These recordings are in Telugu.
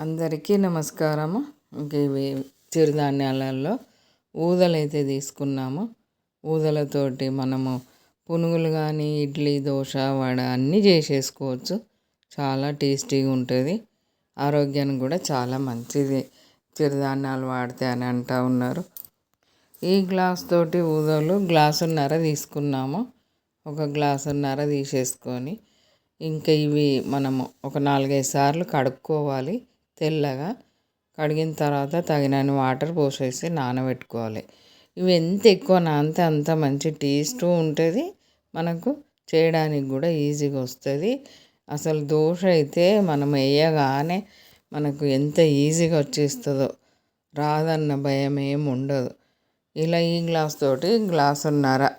అందరికీ నమస్కారము. ఇంక ఇవి చిరుధాన్యాలలో ఊదలైతే తీసుకున్నాము. ఊదలతోటి మనము పునుగులు కానీ ఇడ్లీ దోశ వడ అన్నీ చేసేసుకోవచ్చు. చాలా టేస్టీగా ఉంటుంది. ఆరోగ్యానికి కూడా చాలా మంచిది. చిరుధాన్యాలు వాడితే అని అంటూ ఉన్నారు. ఈ గ్లాస్ తోటి ఊదలు గ్లాసున్నర తీసుకున్నాము. ఒక గ్లాసున్నర తీసేసుకొని ఇంకా ఇవి మనము ఒక నాలుగైదు సార్లు కడుక్కోవాలి. తెల్లగా కడిగిన తర్వాత తగినన్ని వాటర్ పోసేసి నానబెట్టుకోవాలి. ఇవి ఎంత ఎక్కువ నానితే అంత మంచి టేస్ట్ ఉంటుంది. మనకు చేయడానికి కూడా ఈజీగా వస్తుంది. అసలు దోశ అయితే మనం వేయగానే మనకు ఎంత ఈజీగా వచ్చేస్తుందో. రాదన్న భయం ఏమి ఉండదు. ఇలా ఈ గ్లాస్ తోటి గ్లాసున్నర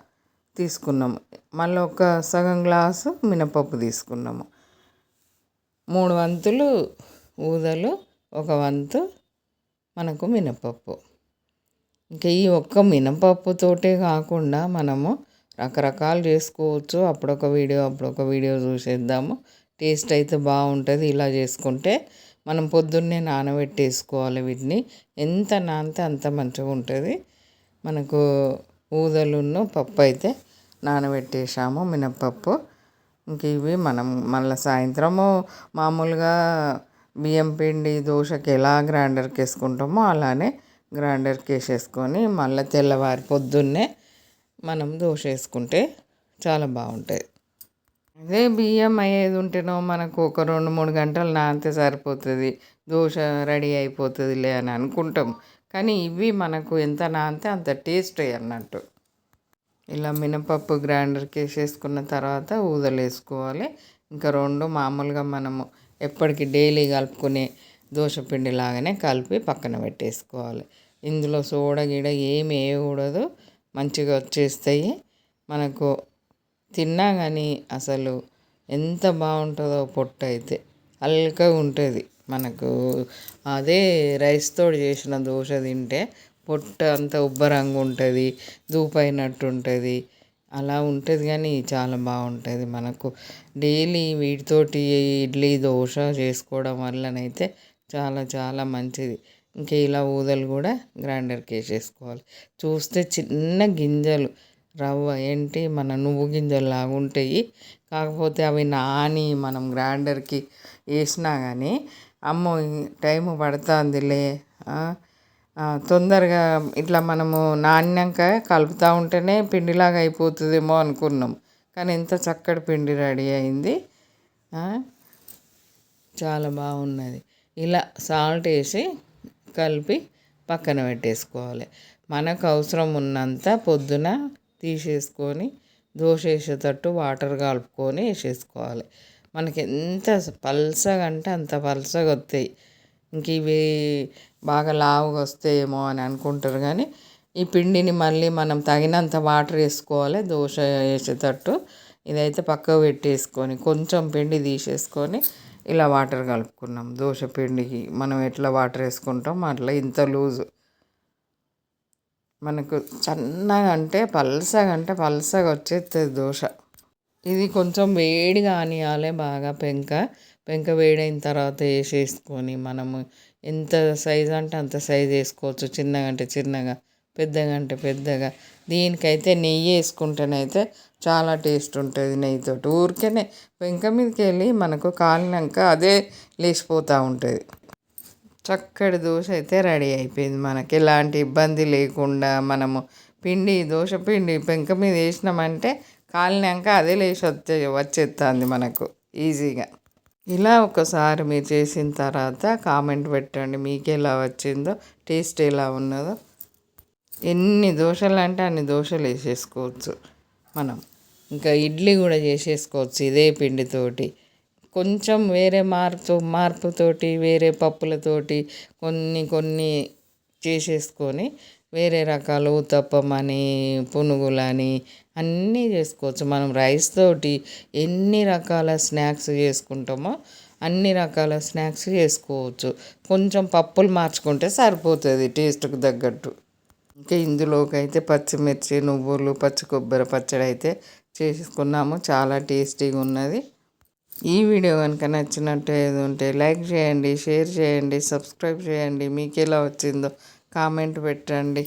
తీసుకున్నాము. మళ్ళీ ఒక సగం గ్లాసు మినపప్పు తీసుకున్నాము. మూడు వంతులు ఊదలు ఒక వంతు మనకు మినపప్పు. ఇంకా ఈ ఒక్క మినపప్పుతోటే కాకుండా మనము రకరకాలు చేసుకోవచ్చు. అప్పుడొక వీడియో అప్పుడొక వీడియో చూసేద్దాము. టేస్ట్ అయితే బాగుంటుంది. ఇలా చేసుకుంటే మనం పొద్దున్నే నానబెట్టేసుకోవాలి వీటిని. ఎంత నానితే అంత మంచిగా ఉంటుంది. మనకు ఊదలును పప్పు అయితే నానబెట్టేసాము మినప్పప్పు ఇంక ఇవి మనం మళ్ళీ సాయంత్రము మామూలుగా బియ్యం పిండి దోశకి ఎలా గ్రైండర్కి వేసుకుంటామో అలానే గ్రైండర్కి వేసేసుకొని మళ్ళీ తెల్లవారి పొద్దున్నే మనం దోశ వేసుకుంటే చాలా బాగుంటుంది అదే బియ్యం అయ్యేది ఉంటేనో మనకు ఒక రెండు మూడు గంటలు నానితే సరిపోతుంది దోశ రెడీ అయిపోతుందిలే అని అనుకుంటాం. కానీ ఇవి మనకు ఎంత నానితే అంత టేస్ట్ అన్నట్టు. ఇలా మినపప్పు గ్రైండర్కి వేసేసుకున్న తర్వాత ఊదలు వేసుకోవాలి ఇంకా రెండు మామూలుగా మనము ఎప్పటికీ డైలీ కలుపుకునే దోశపిండి లాగానే కలిపి పక్కన పెట్టేసుకోవాలి. ఇందులో సోడా గిడ ఏమి వేయకూడదు. మంచిగా వచ్చేస్తాయి. మనకు తిన్నా కానీ అసలు ఎంత బాగుంటుందో పొట్టు అయితే అల్కగా ఉంటుంది. మనకు అదే రైస్తో చేసిన దోశ తింటే పొట్టు అంత ఉబ్బరంగా ఉంటుంది. దూపైనట్టు ఉంటుంది. అలా ఉంటుంది కానీ చాలా బాగుంటుంది మనకు. డైలీ వీటితోటి ఇడ్లీ దోశ చేసుకోవడం వల్లనైతే చాలా చాలా మంచిది. ఇంకా ఇలా ఊదలు కూడా గ్రైండర్కి వేసేసుకోవాలి చూస్తే చిన్న గింజలు రవ్వ ఏంటి మన నువ్వు గింజలు లాగా ఉంటాయి. కాకపోతే అవి నాని మనం గ్రైండర్కి వేసినా కానీ అమ్మో టైం పడుతుందిలే తొందరగా ఇట్లా మనము నాణ్యంక కలుపుతూ ఉంటేనే పిండిలాగా అయిపోతుందేమో అనుకున్నాం. కానీ ఎంత చక్కటి పిండి రెడీ అయింది. చాలా బాగున్నది. ఇలా సాల్ట్ వేసి కలిపి పక్కన పెట్టేసుకోవాలి. మనకు అవసరం ఉన్నంత పొద్దున తీసేసుకొని దోశ వేసేటట్టు వాటర్ కలుపుకొని వేసేసుకోవాలి. మనకి ఎంత పల్సగా అంటే అంత పల్సగా వస్తాయి. ఇంక ఇవి బాగా లావుగా వస్తాయేమో అని అనుకుంటారు కానీ ఈ పిండిని మళ్ళీ మనం తగినంత వాటర్ వేసుకోవాలి దోశ వేసేటట్టు. ఇదైతే పక్కకు పెట్టేసుకొని కొంచెం పిండి తీసేసుకొని ఇలా వాటర్ కలుపుకున్నాం. దోశ పిండికి మనం ఎట్లా వాటర్ వేసుకుంటాం అట్లా ఇంత లూజు. మనకు సన్నగా అంటే పల్సగా అంటే పల్సగా వచ్చేస్తుంది దోశ. ఇది కొంచెం వేడిగా ఆనియాలి బాగా పెంక. పెంక వేడైన తర్వాత వేసేసుకొని మనము ఎంత సైజు అంటే అంత సైజు వేసుకోవచ్చు. చిన్నగా అంటే చిన్నగా పెద్దగా అంటే పెద్దగా. దీనికైతే నెయ్యి వేసుకుంటేనైతే చాలా టేస్ట్ ఉంటుంది నెయ్యితో ఊరికేనే పెంక మీదకి వెళ్ళి మనకు కాలినాక అదే లేచిపోతూ ఉంటుంది. చక్కటి దోశ అయితే రెడీ అయిపోయింది మనకి. ఎలాంటి ఇబ్బంది లేకుండా మనము పిండి దోశ పిండి పెంక మీద వేసినామంటే కాలినాక అదే లేచి వచ్చే వచ్చేస్తుంది మనకు. ఈజీగా. ఇలా ఒకసారి మీరు చేసిన తర్వాత కామెంట్ పెట్టండి. మీకు ఎలా వచ్చిందో టేస్ట్ ఎలా ఉన్నదో. ఎన్ని దోశలు అంటే అన్ని దోశలు వేసేసుకోవచ్చు మనం. ఇంకా ఇడ్లీ కూడా చేసేసుకోవచ్చు ఇదే పిండితోటి. కొంచెం వేరే మార్పు మార్పుతోటి వేరే పప్పులతోటి కొన్ని కొన్ని చేసేసుకొని వేరే రకాలు ఉత్తప్పం అని పునుగులని అన్నీ చేసుకోవచ్చు. మనం రైస్ తోటి ఎన్ని రకాల స్నాక్స్ చేసుకుంటామో అన్ని రకాల స్నాక్స్ చేసుకోవచ్చు. కొంచెం పప్పులు మార్చుకుంటే సరిపోతుంది టేస్ట్కి తగ్గట్టు. ఇంకా ఇందులోకి అయితే పచ్చిమిర్చి నువ్వులు పచ్చి కొబ్బరి పచ్చడి అయితే చేసుకున్నాము. చాలా టేస్టీగా ఉన్నది. ఈ వీడియో కనుక నచ్చినట్టు ఏది ఉంటే లైక్ చేయండి షేర్ చేయండి సబ్స్క్రైబ్ చేయండి. మీకు ఎలా వచ్చిందో కామెంట్ పెట్టండి.